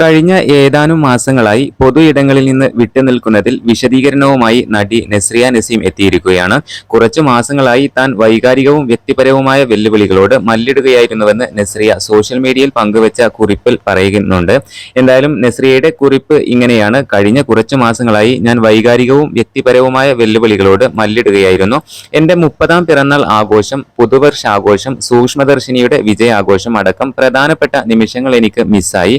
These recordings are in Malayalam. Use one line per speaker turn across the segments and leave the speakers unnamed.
കഴിഞ്ഞ ഏതാനും മാസങ്ങളായി പൊതു ഇടങ്ങളിൽ നിന്ന് വിട്ടുനിൽക്കുന്നതിൽ വിശദീകരണവുമായി നടി നസ്രിയ നസീം എത്തിയിരിക്കുകയാണ്. കുറച്ചു മാസങ്ങളായി താൻ വൈകാരികവും വ്യക്തിപരവുമായ വെല്ലുവിളികളോട് മല്ലിടുകയായിരുന്നുവെന്ന് നസ്രിയ സോഷ്യൽ മീഡിയയിൽ പങ്കുവച്ച കുറിപ്പിൽ പറയുന്നുണ്ട്. എന്തായാലും നസ്രിയയുടെ കുറിപ്പ് ഇങ്ങനെയാണ്. കഴിഞ്ഞ കുറച്ചു മാസങ്ങളായി ഞാൻ വൈകാരികവും വ്യക്തിപരവുമായ വെല്ലുവിളികളോട് മല്ലിടുകയായിരുന്നു. എന്റെ മുപ്പതാം പിറന്നാൾ ആഘോഷം പുതുവർഷാഘോഷം സൂക്ഷ്മദർശിനിയുടെ വിജയാഘോഷം അടക്കം പ്രധാനപ്പെട്ട നിമിഷങ്ങൾ എനിക്ക് മിസ്സായി.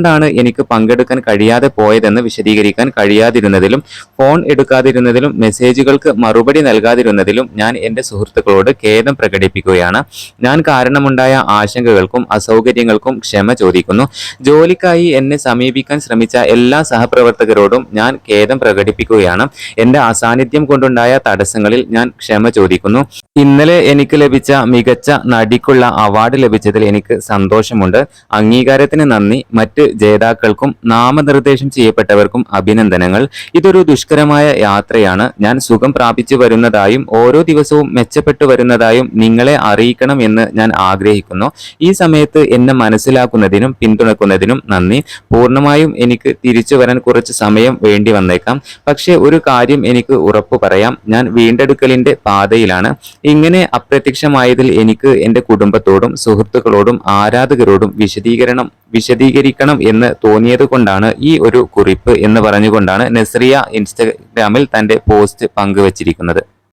എന്തുകൊണ്ടാണ് എനിക്ക് പങ്കെടുക്കാൻ കഴിയാതെ പോയതെന്ന് വിശദീകരിക്കാൻ കഴിയാതിരുന്നതിലും ഫോൺ എടുക്കാതിരുന്നതിലും മെസ്സേജുകൾക്ക് മറുപടി നൽകാതിരുന്നതിലും ഞാൻ എന്റെ സുഹൃത്തുക്കളോട് ഖേദം പ്രകടിപ്പിക്കുകയാണ്. ഞാൻ കാരണമുണ്ടായ ആശങ്കകൾക്കും അസൗകര്യങ്ങൾക്കും ക്ഷമ ചോദിക്കുന്നു. ജോലിക്കായി എന്നെ സമീപിക്കാൻ ശ്രമിച്ച എല്ലാ സഹപ്രവർത്തകരോടും ഞാൻ ഖേദം പ്രകടിപ്പിക്കുകയാണ്. എന്റെ അസാന്നിധ്യം കൊണ്ടുണ്ടായ തടസ്സങ്ങളിൽ ഞാൻ ക്ഷമ ചോദിക്കുന്നു. ഇന്നലെ എനിക്ക് ലഭിച്ച മികച്ച നടിക്കുള്ള അവാർഡ് ലഭിച്ചതിൽ എനിക്ക് സന്തോഷമുണ്ട്. അംഗീകാരത്തിന് നന്ദി. മറ്റ് ജേതാക്കൾക്കും നാമനിർദ്ദേശം ചെയ്യപ്പെട്ടവർക്കും അഭിനന്ദനങ്ങൾ. ഇതൊരു ദുഷ്കരമായ യാത്രയാണ്. ഞാൻ സുഖം പ്രാപിച്ചു വരുന്നതായും ഓരോ ദിവസവും മെച്ചപ്പെട്ടു വരുന്നതായും നിങ്ങളെ അറിയിക്കണം എന്ന് ഞാൻ ആഗ്രഹിക്കുന്നു. ഈ സമയത്ത് എന്നെ മനസ്സിലാക്കുന്നതിനും പിന്തുണക്കുന്നതിനും നന്ദി. പൂർണമായും എനിക്ക് തിരിച്ചു വരാൻ കുറച്ച് സമയം വേണ്ടി വന്നേക്കാം. പക്ഷേ ഒരു കാര്യം എനിക്ക് ഉറപ്പു പറയാം. ഞാൻ വീണ്ടെടുക്കലിന്റെ പാതയിലാണ്. ഇങ്ങനെ അപ്രത്യക്ഷമായതിൽ എനിക്ക് എന്റെ കുടുംബത്തോടും സുഹൃത്തുക്കളോടും ആരാധകരോടും വിശദീകരണം വിശദീകരിക്കണം എന്ന് തോന്നിയത് കൊണ്ടാണ് ഈ ഒരു കുറിപ്പ് എന്ന് പറഞ്ഞുകൊണ്ടാണ് നസ്രിയ ഇൻസ്റ്റഗ്രാമിൽ തന്റെ പോസ്റ്റ് പങ്കുവച്ചിരിക്കുന്നത്.